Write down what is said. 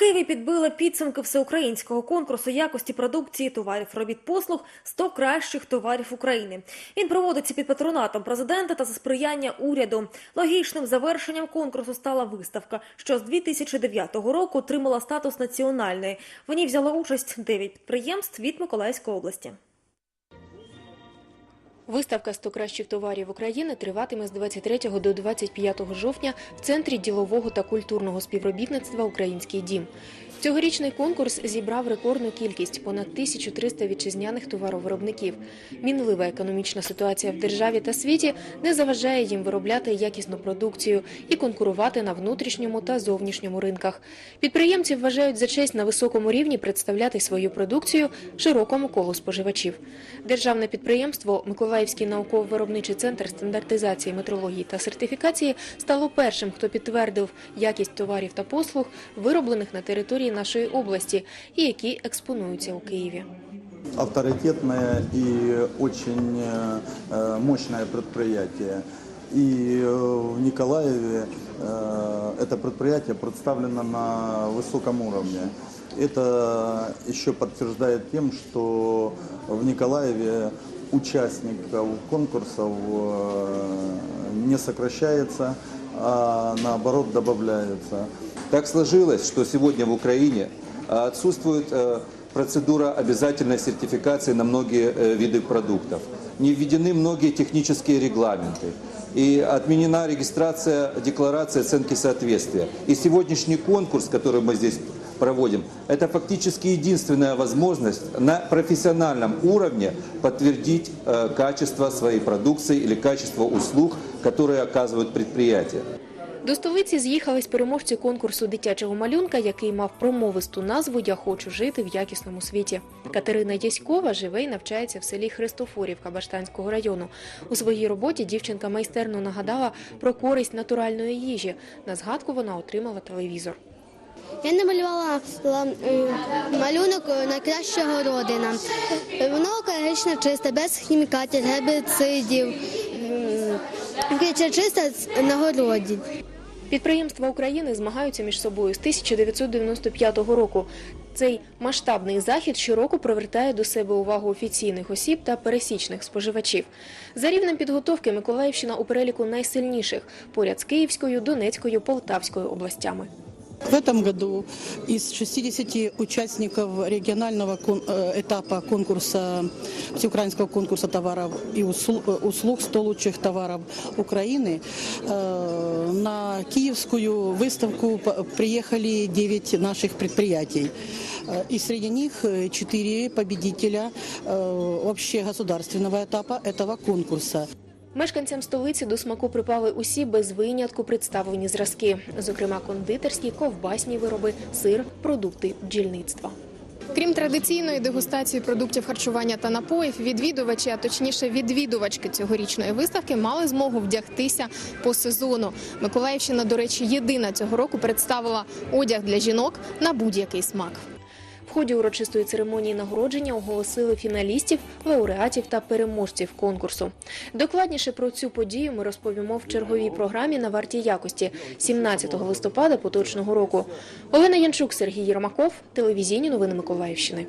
Києві підбили підсумки всеукраїнського конкурсу якості продукції товарів робіт послуг «100 кращих товарів України. Він проводиться під патронатом президента та за сприяння уряду. Логічним завершенням конкурсу стала виставка, що з 2009 року отримала статус національної. В ній взяло участь 9 підприємств від Миколаївської області. Виставка «100 кращих товарів України триватиме з 23 до 25 жовтня в Центрі ділового та культурного співробітництва «Український дім». Цьогорічний конкурс зібрав рекордну кількість – понад 1300 вітчизняних товаровиробників. Мінлива економічна ситуація в державі та світі не заважає їм виробляти якісну продукцію і конкурувати на внутрішньому та зовнішньому ринках. Підприємці вважають за честь на високому рівні представляти свою продукцію широкому колу споживачів. Державне підприємство Миколаївський науково-виробничий центр стандартизації, метрології та сертифікації стало першим, хто підтвердив якість товарів та послуг, вироблених на території нашої області і які експонуються у Києві. авторитетное и очень э, э, мощное предприятие. И э, в Николаеве э, это предприятие представлено на высоком уровне. Это еще подтверждает тем, что в Николаеве участников конкурсов э, не сокращается, а наоборот добавляется. Так сложилось, что сегодня в Украине а, отсутствует э, процедура обязательной сертификации на многие э, виды продуктов. Не введены многие технические регламенты. И отменена регистрация декларации оценки соответствия. И сегодняшний конкурс, который мы здесь проводим, это фактически единственная возможность на профессиональном уровне подтвердить э, качество своей продукции или качество услуг, которые оказывают предприятия. До столиці з'їхались переможці конкурсу дитячого малюнка, який мав промовисту назву Я хочу жити в якісному світі. Катерина Яськова живе і навчається в селі Христофорівка Баштанського району. У своїй роботі дівчинка майстерно нагадала про користь натуральної їжі. На згадку вона отримала телевізор. Я намалювала е, малюнок найкращого родина. Воно екологічно чисте, без хімікатів, гербіцидів. Чисте на городі. Підприємства України змагаються між собою з 1995 року. Цей масштабний захід щороку привертає до себе увагу офіційних осіб та пересічних споживачів. За рівнем підготовки Миколаївщина у переліку найсильніших поряд з Київською, Донецькою, Полтавською областями. В этом году из 60 участников регионального э, этапа конкурса, всеукраинского конкурса товаров и э, услуг 100 лучших товаров Украины, э, на киевскую выставку приехали 9 наших предприятий. И среди них 4 победителя общегосударственного этапа этого конкурса. Мешканцям столиці до смаку припали усі без винятку представлені зразки, зокрема кондитерські, ковбасні вироби, сир, продукти бджільництва. Крім традиційної дегустації продуктів харчування та напоїв, відвідувачі, а точніше відвідувачки цьогорічної виставки, мали змогу вдягтися по сезону. Миколаївщина, до речі, єдина цього року представила одяг для жінок на будь-який смак. В ході урочистої церемонії нагородження оголосили фіналістів, лауреатів та переможців конкурсу. Докладніше про цю подію ми розповімо в черговій програмі на варті якості 17 листопада поточного року. Олена Янчук, Сергій Єрмаков, телевізійні новини Миколаївщини.